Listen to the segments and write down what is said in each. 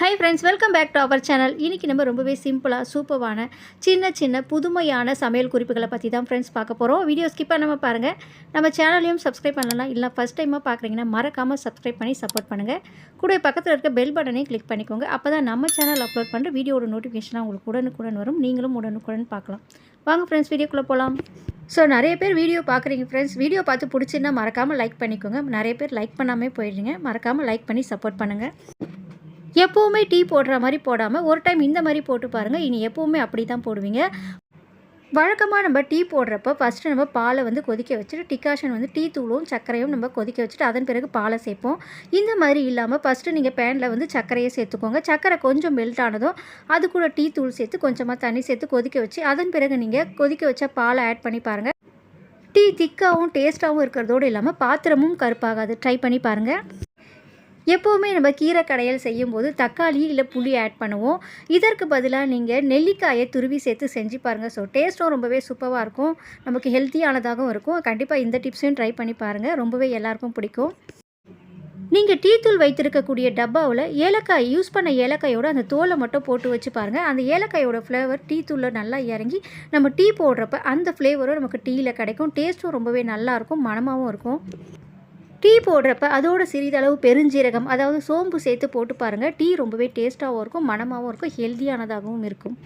Hi friends welcome back to our channel இன்றைக்கி நம்ம ரொம்பவே சிம்பிளாக சூப்பரான சின்ன சின்ன புதுமையான சமையல் குறிப்புகளை பற்றி தான் ஃப்ரெண்ட்ஸ் பார்க்க போகிறோம் வீடியோ ஸ்கிப் பண்ணாமல் பாருங்கள் நம்ம சேனலையும் சப்ஸ்கிரைப் பண்ணலாம் இல்லை ஃபஸ்ட் டைமாக பார்க்குறீங்கன்னா மறக்காமல் சப்ஸ்கிரைப் பண்ணி சப்போர்ட் பண்ணுங்கள் கூட பக்கத்தில் இருக்க பெல் பட்டனையும் கிளிக் பண்ணிக்கோங்க. அப்போ தான் நம்ம சேனல் அப்லோட் பண்ணுற வீடியோட நோட்டிஃபிகேஷனாக உங்களுக்கு உடனுக்குடன் வரும். நீங்களும் உடனுக்குடன் பார்க்கலாம். வாங்க ஃப்ரெண்ட்ஸ் வீடியோக்குள்ளே போகலாம் ஸோ நிறைய பேர் வீடியோ பார்க்குறீங்க ஃப்ரெண்ட்ஸ் வீடியோ பார்த்து பிடிச்சிருந்தா மறக்காமல் லைக் பண்ணிக்கோங்க. நிறைய பேர் லைக் பண்ணாமல் போயிடுறீங்க. மறக்காமல் லைக் பண்ணி சப்போர்ட் பண்ணுங்கள் எப்போவுமே டீ போடுற மாதிரி போடாமல் ஒரு டைம் இந்த மாதிரி போட்டு பாருங்கள் இனி எப்போவுமே அப்படி தான் போடுவீங்க. வழக்கமாக நம்ம டீ போடுறப்ப ஃபஸ்ட்டு நம்ம பாலை வந்து கொதிக்க வச்சுட்டு டிகாஷன் வந்து டீ தூளும் சர்க்கரையும் நம்ம கொதிக்க வச்சுட்டு அதன் பிறகு பாலை சேர்ப்போம். இந்த மாதிரி இல்லாமல் ஃபஸ்ட்டு நீங்கள் பேனில் வந்து சர்க்கரையை சேர்த்துக்கோங்க. சர்க்கரை கொஞ்சம் மெல்ட் ஆனதும் அது கூட டீ தூள் சேர்த்து கொஞ்சமாக தண்ணி சேர்த்து கொதிக்க வச்சு அதன் பிறகு நீங்கள் கொதிக்க வச்ச பாலை ஆட் பண்ணி பாருங்கள் டீ திக்காகவும் டேஸ்ட்டாகவும் இருக்கிறதோடு இல்லாமல் பாத்திரமும் கருப்பாகாது. ட்ரை பண்ணி பாருங்கள் எப்போவுமே நம்ம கீரை கடையல் செய்யும்போது தக்காளி இல்லை புளி ஆட் பண்ணுவோம். இதற்கு பதிலாக நீங்கள் நெல்லிக்காயை துருவி சேர்த்து செஞ்சு பாருங்கள் ஸோ டேஸ்ட்டும் ரொம்பவே சூப்பராக இருக்கும். நமக்கு ஹெல்த்தியானதாகவும் இருக்கும். கண்டிப்பாக இந்த டிப்ஸையும் ட்ரை பண்ணி பாருங்கள் ரொம்பவே எல்லாருக்கும் பிடிக்கும். நீங்கள் டீ தூள் வைத்திருக்கக்கூடிய டப்பாவில் ஏலக்காய் யூஸ் பண்ண ஏலக்காயோட அந்த தோலை மட்டும் போட்டு வச்சு பாருங்கள் அந்த ஏலக்காயோட ஃப்ளேவர் டீ தூளில் நல்லா இறங்கி நம்ம டீ போடுறப்ப அந்த ஃப்ளேவரும் நமக்கு டீயில் கிடைக்கும். டேஸ்ட்டும் ரொம்பவே நல்லாயிருக்கும் மனமாகவும் இருக்கும். டீ போடுறப்ப அதோட சிறிதளவு பெருஞ்சீரகம் அதாவது சோம்பு சேர்த்து போட்டு பாருங்கள் டீ ரொம்பவே டேஸ்ட்டாகவும் இருக்கும் மணமாகவும் இருக்கும் ஹெல்த்தியானதாகவும் இருக்கும்.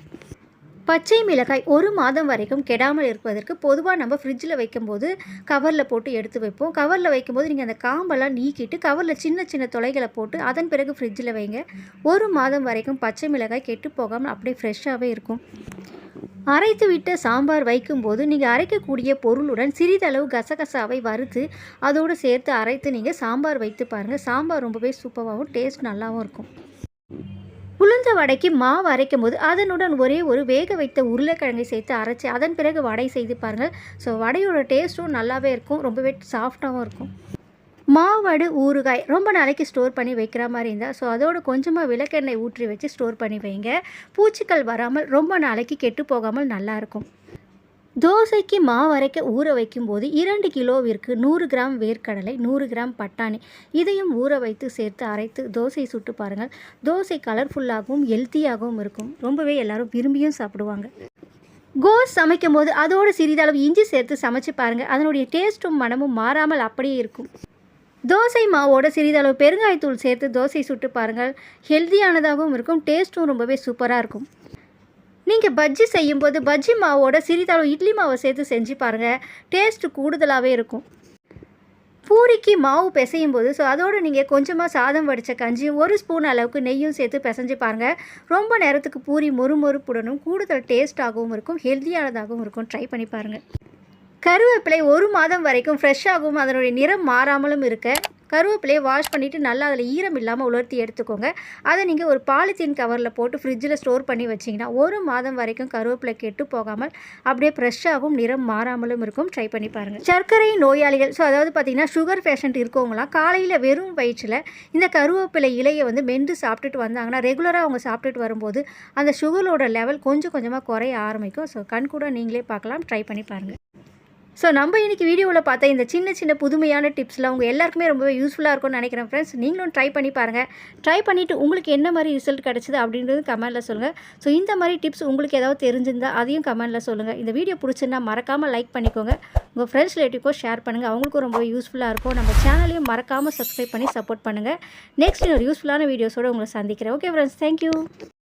பச்சை மிளகாய் ஒரு மாதம் வரைக்கும் கெடாமல் இருப்பதற்கு பொதுவாக நம்ம ஃப்ரிட்ஜில் வைக்கும்போது கவரில் போட்டு எடுத்து வைப்போம். கவரில் வைக்கும்போது நீங்கள் அந்த காம்பெல்லாம் நீக்கிட்டு கவரில் சின்ன சின்ன தொலைகளை போட்டு அதன் பிறகு ஃப்ரிட்ஜில் வைங்க. ஒரு மாதம் வரைக்கும் பச்சை மிளகாய் கெட்டு போகாமல் அப்படியே ஃப்ரெஷ்ஷாகவே இருக்கும். அரைத்து விட்ட சாம்பார் வைக்கும்போது நீங்கள் அரைக்கக்கூடிய பொருளுடன் சிறிதளவு கசகசாவை வறுத்து அதோடு சேர்த்து அரைத்து நீங்கள் சாம்பார் வைத்து பாருங்கள் சாம்பார் ரொம்பவே சூப்பராகவும் டேஸ்ட் நல்லாவும் இருக்கும். உளுந்த வடைக்கு மாவு அரைக்கும் போது அதனுடன் ஒரே ஒரு வேக வைத்த உருளைக்கிழங்கை சேர்த்து அரைச்சி அதன் பிறகு வடை செய்து பாருங்கள் ஸோ வடையோட டேஸ்ட்டும் நல்லாவே இருக்கும். ரொம்பவே சாஃப்டாகவும் இருக்கும். மாவடு ஊறுகாய் ரொம்ப நாளைக்கு ஸ்டோர் பண்ணி வைக்கிற மாதிரி இருந்தால் ஸோ அதோடு கொஞ்சமாக விளக்கெண்ணெய் ஊற்றி வச்சு ஸ்டோர் பண்ணி வைங்க. பூச்சிகள் வராமல் ரொம்ப நாளைக்கு கெட்டு போகாமல் நல்லாயிருக்கும் தோசைக்கு மாவு அரைக்க ஊற வைக்கும்போது இரண்டு கிலோவிற்கு நூறு கிராம் வேர்க்கடலை நூறு கிராம் பட்டாணி இதையும் ஊற வைத்து சேர்த்து அரைத்து தோசை சுட்டு பாருங்கள். தோசை கலர்ஃபுல்லாகவும் ஹெல்த்தியாகவும் இருக்கும். ரொம்பவே எல்லாரும் விரும்பியும் சாப்பிடுவாங்க. கோஸ் சமைக்கும் போது அதோடு சிறிதளவு இஞ்சி சேர்த்து சமைச்சு பாருங்கள். அதனுடைய டேஸ்ட்டும் மனமும் மாறாமல் அப்படியே இருக்கும். தோசை மாவோட சிறிதளவு பெருங்காயத்தூள் சேர்த்து தோசை சுட்டு பாருங்கள். ஹெல்த்தியானதாகவும் இருக்கும் டேஸ்ட்டும் ரொம்பவே சூப்பராக இருக்கும். நீங்கள் பஜ்ஜி செய்யும்போது பஜ்ஜி மாவோட சிறிதளவு இட்லி மாவை சேர்த்து செஞ்சு பாருங்கள் டேஸ்ட்டு கூடுதலாகவே இருக்கும். பூரிக்கு மாவு பிசையும் போது ஸோ அதோடு நீங்கள் கொஞ்சமாக சாதம் வடித்த கஞ்சி ஒரு ஸ்பூன் அளவுக்கு நெய்யும் சேர்த்து பிசைஞ்சு பாருங்கள் ரொம்ப நேரத்துக்கு பூரி மொறு மொறுப்புடனும் கூடுதல் டேஸ்ட்டாகவும் இருக்கும் ஹெல்த்தியானதாகவும் இருக்கும். ட்ரை பண்ணி பாருங்கள் கருவேப்பிலை ஒரு மாதம் வரைக்கும் ஃப்ரெஷ்ஷாகவும் அதனுடைய நிறம் மாறாமலும் இருக்க. கருவேப்பிலையை வாஷ் பண்ணிவிட்டு நல்லா அதில் ஈரம் இல்லாமல் உலர்த்தி எடுத்துக்கோங்க. அதை நீங்கள் ஒரு பாலித்தீன் கவரில் போட்டு ஃப்ரிட்ஜில் ஸ்டோர் பண்ணி வச்சிங்கன்னா ஒரு மாதம் வரைக்கும் கருவேப்பிலை கெட்டு போகாமல் அப்படியே ஃப்ரெஷ்ஷாகவும் நிறம் மாறாமலும் இருக்கும். ட்ரை பண்ணி பாருங்கள் சர்க்கரை நோயாளிகள் ஸோ அதாவது பார்த்திங்கன்னா சுகர் பேஷண்ட் இருக்கவங்களாம் காலையில் வெறும் வயிற்றில் இந்த கருவேப்பிலை இலையை வந்து மென்று சாப்பிட்டுட்டு வந்தாங்கன்னா ரெகுலராக அவங்க சாப்பிட்டுட்டு வரும்போது அந்த சுகரோட லெவல் கொஞ்சம் கொஞ்சமாக குறைய ஆரம்பிக்கும். ஸோ கண் கூட நீங்களே பார்க்கலாம். ட்ரை பண்ணி பாருங்கள் ஸோ நம்ம இன்றைக்கி வீடியோவில் பார்த்த இந்த சின்ன சின்ன புதுமையான டிப்ஸில் உங்கள் எல்லாருக்குமே ரொம்பவே யூஸ்ஃபுல்லாக இருக்கும்னு நினைக்கிறேன் ஃப்ரெண்ட்ஸ் நீங்களும் ட்ரை பண்ணி பாருங்கள் ட்ரை பண்ணிவிட்டு உங்களுக்கு என்ன மாதிரி ரிசல்ட் கிடச்சிது அப்படின்றது கமெண்ட்டில் சொல்லுங்கள் ஸோ இந்த மாதிரி டிப்ஸ் உங்களுக்கு ஏதாவது தெரிஞ்சிருந்தால் அதையும் கமெண்ட்டில் சொல்லுங்கள் இந்த வீடியோ பிடிச்சிருந்தா மறக்காமல் லைக் பண்ணிக்கோங்க. உங்கள் ஃப்ரெண்ட்ஸ் ரிலேட்டிவ்க்கோ ஷேர் பண்ணுங்கள் அவங்களுக்கும் ரொம்ப யூஸ்ஃபுல்லாக இருக்கும். நம்ம சேனலையும் மறக்காமல் சப்ஸ்கிரைப் பண்ணி சப்போர்ட் பண்ணுங்கள் நெக்ஸ்ட் இன்னொரு யூஸ்ஃபுல்லான வீடியோஸோடு உங்களை சந்திக்கிறேன். Okay friends thank you